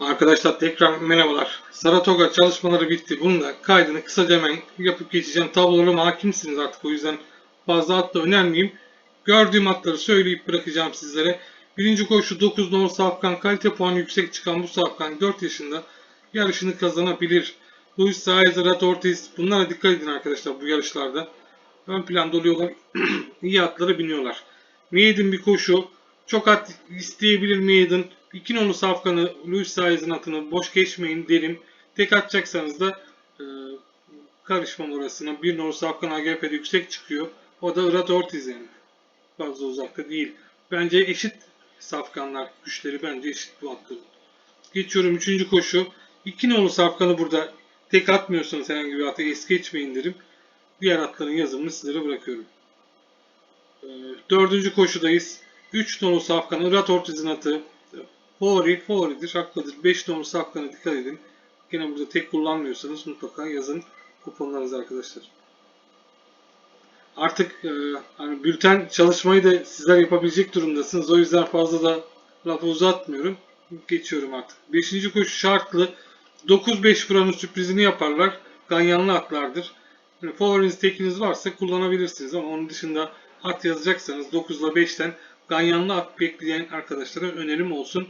Arkadaşlar tekrar merhabalar. Saratoga çalışmaları bitti. Bunun da kaydını kısaca hemen yapıp geçeceğim. Tablolarıma hakimsiniz artık o yüzden fazla at da önermeyeyim. Gördüğüm atları söyleyip bırakacağım sizlere. Birinci koşu 9 numaralı Safkan kalite puanı yüksek çıkan bu Safkan 4 yaşında yarışını kazanabilir. Luis Saez, Rat Ortiz bunlara dikkat edin arkadaşlar bu yarışlarda. Ön planda oluyorlar. iyi atlara biniyorlar. Maiden bir koşu. Çok at isteyebilir Maiden. İki nolu safkanı Louis Saez'in atını boş geçmeyin derim. Tek atacaksanız da e, karışmam orasına. Bir nolu safkan AGP'de yüksek çıkıyor. O da Irat Ortiz yani. Fazla uzakta değil. Bence eşit safkanlar. Güçleri bence eşit bu atların. Geçiyorum üçüncü koşu. İki nolu safkanı burada tek atmıyorsanız herhangi bir atı es geçmeyin derim. Diğer atların yazımını sizlere bırakıyorum. Ee, Dördüncü koşudayız. 3 nolu safkan Irat Ortiz'in atı. Favori, favoridir, haklıdır. 5 nolu safkana dikkat edin. Yine burada tek kullanmıyorsanız mutlaka yazın kuponlarınızı arkadaşlar. Artık e, hani bülten çalışmayı da sizler yapabilecek durumdasınız. O yüzden fazla da lafı uzatmıyorum. Geçiyorum artık. 5. koşu şartlı. 9-5 buranın sürprizini yaparlar. Ganyanlı atlardır. Yani favoriniz tekiniz varsa kullanabilirsiniz ama onun dışında at yazacaksanız 9 ile 5'ten ganyanlı at bekleyen arkadaşlara önerim olsun.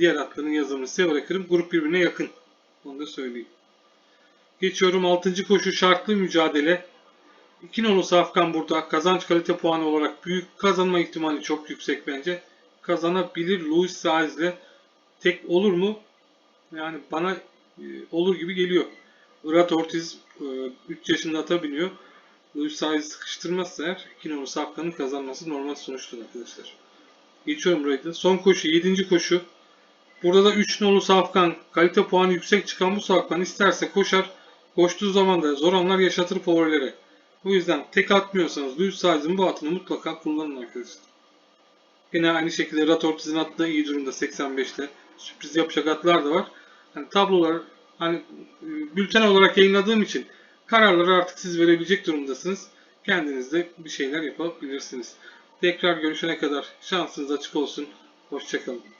Diğer atların yazımını size bırakırım. Grup birbirine yakın. Onu da söyleyeyim. Geçiyorum 6. koşu şartlı mücadele. 2 nolu Safkan burada kazanç kalite puanı olarak büyük kazanma ihtimali çok yüksek bence. Kazanabilir Luis Saez'le. Tek olur mu? Yani bana e, olur gibi geliyor. Irat Ortiz 3 yaşında ata biniyor. Luis Saez'i sıkıştırmazsa eğer 2 nolu Safkan'ın kazanması normal sonuçtur arkadaşlar. Geçiyorum burayı da. Son koşu 7. koşu. Burada da 3 nolu Safkan kalite puanı yüksek çıkan bu Safkan isterse koşar. Koştuğu zaman da zor anlar yaşatır favorilere. O yüzden tek atmıyorsanız Luis Saez'in bu atını mutlaka kullanın arkadaşlar. Yine aynı şekilde Rat Ortiz'in atı da iyi durumda 85'te. Sürpriz yapacak atlar da var. Hani tablolar hani e, bülten olarak yayınladığım için kararları artık siz verebilecek durumdasınız. Kendiniz de bir şeyler yapabilirsiniz. Tekrar görüşene kadar şansınız açık olsun. Hoşçakalın.